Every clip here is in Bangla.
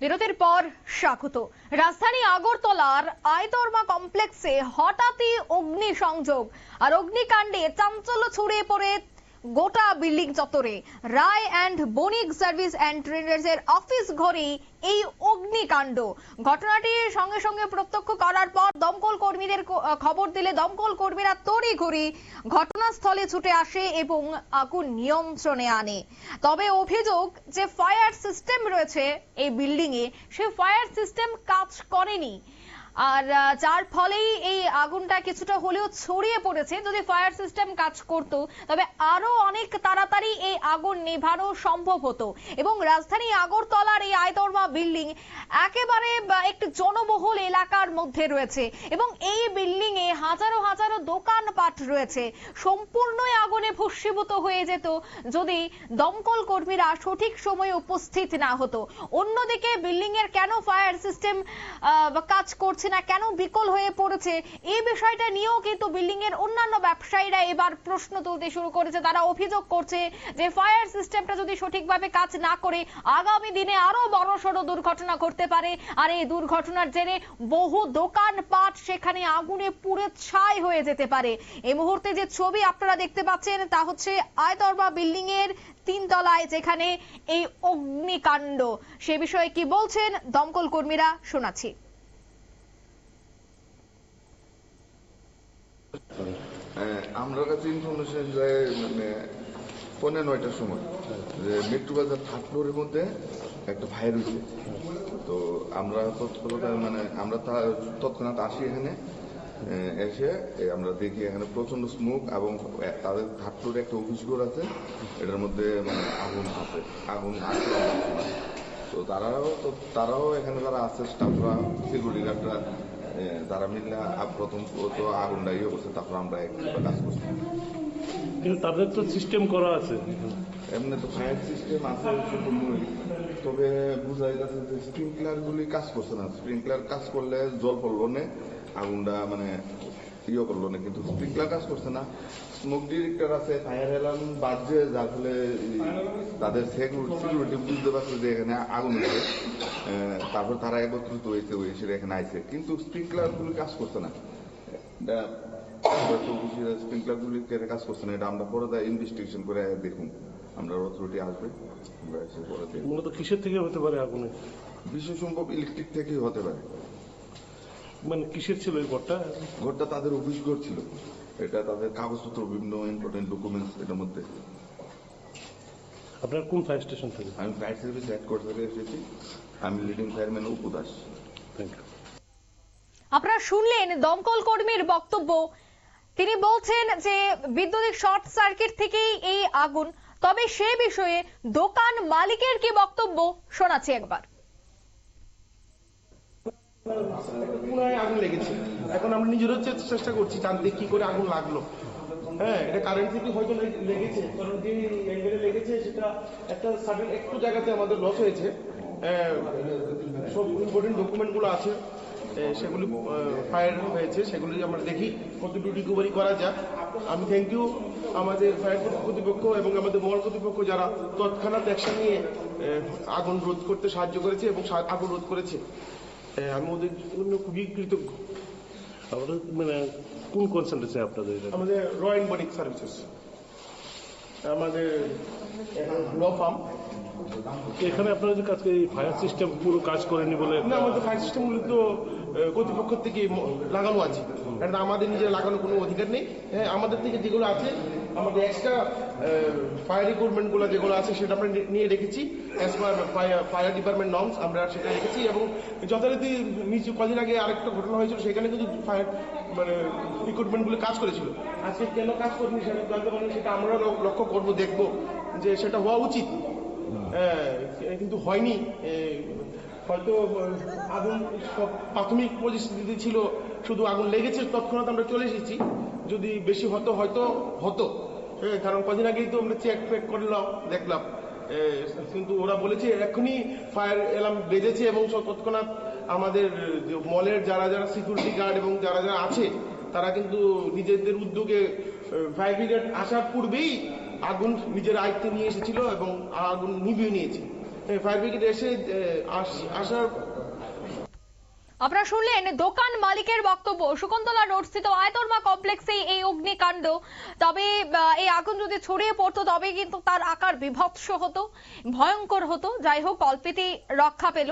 বিরতির পর স্বাগত। রাজধানী আগরতলার আয়তর্মা কমপ্লেক্সে হঠাৎই অগ্নিসংযোগ আর অগ্নিকাণ্ডে চাঞ্চল্য ছড়িয়ে পড়ে গোটা বিল্ডিং চত্বরে Roy and Banik service and traders এর অফিস ঘরেই এই অগ্নিকাণ্ড। ঘটনাটি সঙ্গে সঙ্গে প্রত্যক্ষ করার পর দমকল কর্মীদের খবর দিলে দমকল কর্মীরা তড়িঘড়ি ঘটনাস্থলে ছুটে আসে এবং আগুন নিয়ন্ত্রণে আনে। তবে অভিযোগ যে ফায়ার সিস্টেম রয়েছে এই বিল্ডিং এ সেই ফায়ার সিস্টেম কাজ করেনি। আর যার ফলেই এই আগুনটা কিছুটা হলেও ছড়িয়ে পড়েছে। যদি ফায়ার সিস্টেম কাজ করত, তবে আরও অনেক তাড়াতাড়ি এই আগুন নেভানো সম্ভব হতো। এবং রাজধানী আগরতলার এই আয়তর্মা বিল্ডিং একেবারে একটি জনবহুল এলাকার মধ্যে রয়েছে। এবং এই বিল্ডিং এ হাজারো হাজারো দোকানপাট রয়েছে। সম্পূর্ণই আগুনে ভস্মীভূত হয়ে যেত, যদি দমকল কর্মীরা সঠিক সময়ে উপস্থিত না হতো। অন্যদিকে বিল্ডিং এর কেন ফায়ার সিস্টেম কাজ করছে না কেন বিকল হয়ে পড়েছে? এই বিষয়টা নিয়েও কিন্তু বিল্ডিং এর অন্যান্য ব্যবসায়ীরা এবার প্রশ্ন তুলতে শুরু করেছে। তারা অভিযোগ করছে যে ফায়ার সিস্টেমটা যদি সঠিকভাবে কাজ না করে, আগামী দিনে আরও বড় সড় দুর্ঘটনা ঘটতে পারে। আর এই দুর্ঘটনার জেরে বহু দোকানপাট সেখানে আগুনে পুড়ে ছাই হয়ে যেতে পারে। এই মুহূর্তে যে ছবি আপনারা দেখতে পাচ্ছেন তা হচ্ছে আয়তর্বা বিল্ডিং এর তিন তলায় যেখানে এই অগ্নিকাণ্ড। সে বিষয়ে কি বলছেন দমকল কর্মীরা শোনাচ্ছি হ্যাঁ, আমার কাছে ইনফরমেশন যায় মানে পৌনে নয়টার সময়। যে মেট্রো বাজার থার্ড মধ্যে একটা ফায়ার হয়েছে তো আমরা তৎপরতা মানে আমরা তৎক্ষণাৎ আসি এখানে এসে আমরা দেখি এখানে প্রচণ্ড স্মোক এবং তাদের থার্ড ফ্লোরে একটা অফিস ঘর আছে। এটার মধ্যে মানে আগুন আছে, আগুন তো তারাও তো তারাও এখানে যারা আছে স্টাফরা সিকিউরিটি গার্ডরা তারা মিল্লা প্রথম তো আগুনটা ইয়ে করছে তারপর আমরা একবার কাজ করছি। কিন্তু তাদের তো সিস্টেম করা আছে। এমনি তো ফায়ার সিস্টেম আছে তবে বোঝা যাচ্ছে যে স্প্রিংকলার গুলি কাজ করছে না। স্প্রিংকলার কাজ করলে জল পড়ল না আগুনটা মানে ইয়ে করল না কিন্তু স্প্রিংকলার কাজ করছে না। স্মোক ডিরেক্টর আছে ফায়ার অ্যালার্ম বাজছে যার ফলে তাদের সিকিউরিটি বুঝতে পারছে যে এখানে আগুন হয়েছে তারপর তারা একত্রিত হয়েছে ওই সেটা এখানে আইছে। কিন্তু স্প্রিংকলার গুলি কাজ করছে না। কাজ করছে না এটা আমরা পরে ইনভেস্টিগেশন করে দেখুন। আমরা অথরিটি আসবে মূলত কিসের থেকে হতে পারে আগুনে? বিশেষ সম্ভব ইলেকট্রিক থেকেই হতে পারে। মানে কিসের ছিল এই ঘরটা? ঘরটা তাদের অফিস ঘর ছিল। এটা তাদের কাগজপত্র বিভিন্ন ইম্পর্টেন্ট ডকুমেন্টস এটার মধ্যে। আপনার কোন ফায়ার স্টেশন থেকে? আমি ফায়ার সার্ভিস হেডকোয়ার্টার থেকে এসেছি। আমি leading fireman Upu Das. Thank you আপনারা শুনলেন দমকল কর্মীর বক্তব্য। তিনি বলছেন যে বিদ্যুতিক শর্ট সার্কিট থেকেই এই আগুন। তবে সে বিষয়ে দোকান মালিকের কি বক্তব্য শোনাচ্ছি একবার। পুনরায় আগুন লেগেছে। এখন আমরা নিজেরও চেষ্টা করছি জানতে কি করে আগুন লাগল। হ্যাঁ এটা কারেন্ট থেকে হয়তো লেগেছে, কারণ যে অ্যাঙ্গেলে লেগেছে, সেটা একটা সাডেন একটু জায়গাতে আমাদের লস হয়েছে। সব ইম্পর্টেন্ট ডকুমেন্টগুলো আছে। সেগুলি ফায়ার হয়েছে, সেগুলি আমরা দেখি কতটুকু রিকভারি করা যায় আমি থ্যাংক ইউ আমাদের ফায়ার কর্তৃপক্ষ এবং আমাদের মহল কর্তৃপক্ষ যারা তৎক্ষণাৎ অ্যাকশন নিয়ে আগুন রোধ করতে সাহায্য করেছে এবং আগুন রোধ করেছে। আমি ওদের জন্য খুবই কৃতজ্ঞ আমাদের মানে কোন কনসেন্ট্রেশন আপনাদের আমাদের রয়্যাল বডিক সার্ভিসেস আমাদের ল ফার্ম এখানে আপনারা যে কাজকে ফায়ার সিস্টেম পুরো কাজ করেনি বলে না আমাদের ফায়ার সিস্টেম মূলত কর্তৃপক্ষ থেকে লাগানো আছে। এটা আমাদের নিজের লাগানোর কোনো অধিকার নেই। হ্যাঁ আমাদের থেকে যেগুলো আছে আমাদের এক্সট্রা ফায়ার রিক্রুটমেন্টগুলো যেগুলো আছে সেটা আমরা নিয়ে রেখেছি। As per fire department norms আমরা সেটা রেখেছি এবং যথারীতি নিচে কদিন আগে আরেকটা ঘটনা হয়েছিল সেখানে কিন্তু ফায়ার মানে রিক্রুটমেন্টগুলো কাজ করেছিল। আজকে কেন কাজ করেনি সেটা জানতে পারেন সেটা আমরা লক্ষ্য করব দেখব যে সেটা হওয়া উচিত। কিন্তু হয়নি। হয়তো আগুন প্রাথমিক পরিস্থিতি ছিল শুধু আগুন লেগেছে তৎক্ষণাৎ আমরা চলে এসেছি। যদি বেশি হতো হয়তো হতো। হ্যাঁ, কারণ কদিন আগেই তো আমরা চেক ফেক করলাম দেখলাম। কিন্তু ওরা বলেছে এখনই ফায়ার অ্যালার্ম বেজেছে এবং তৎক্ষণাৎ আমাদের মলের যারা যারা সিকিউরিটি গার্ড এবং যারা যারা আছে তারা কিন্তু নিজেদের উদ্যোগে ফায়ার ব্রিগেড আসার পূর্বেই আগুন নিজের আয়ত্তে নিয়ে এসেছিল এবং আগুন নিভিয়ে নিয়েছে। ফায়ার ব্রিগেড এসে আসার আপনারা শুনলেন দোকান মালিকের বক্তব্য। শকুন্তলা রোড স্থিত আয়তর্মা কমপ্লেক্সে এই অগ্নিকাণ্ড। তবে এই আগুন যদি ছড়িয়ে পড়তো, তবে কিন্তু তার আকার বিভৎস হতো, ভয়ঙ্কর হতো। যাই হোক অল্পেতেই রক্ষা পেল।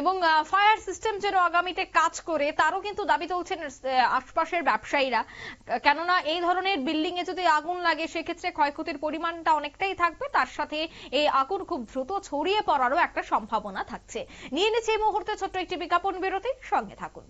এবং ফায়ার সিস্টেম যেন আগামীতে কাজ করে, তারও কিন্তু দাবি তুলছেন আশপাশের ব্যবসায়ীরা। কেননা এই ধরনের বিল্ডিং এ যদি আগুন লাগে, সেক্ষেত্রে ক্ষয়ক্ষতির পরিমাণটা অনেকটাই থাকবে। তার সাথে এই আগুন খুব দ্রুত ছড়িয়ে পড়ারও একটা সম্ভাবনা থাকছে। নিয়ে নিচ্ছে এই মুহূর্তে ছোট্ট একটি বিজ্ঞাপন বিরতি। সঙ্গে থাকুন।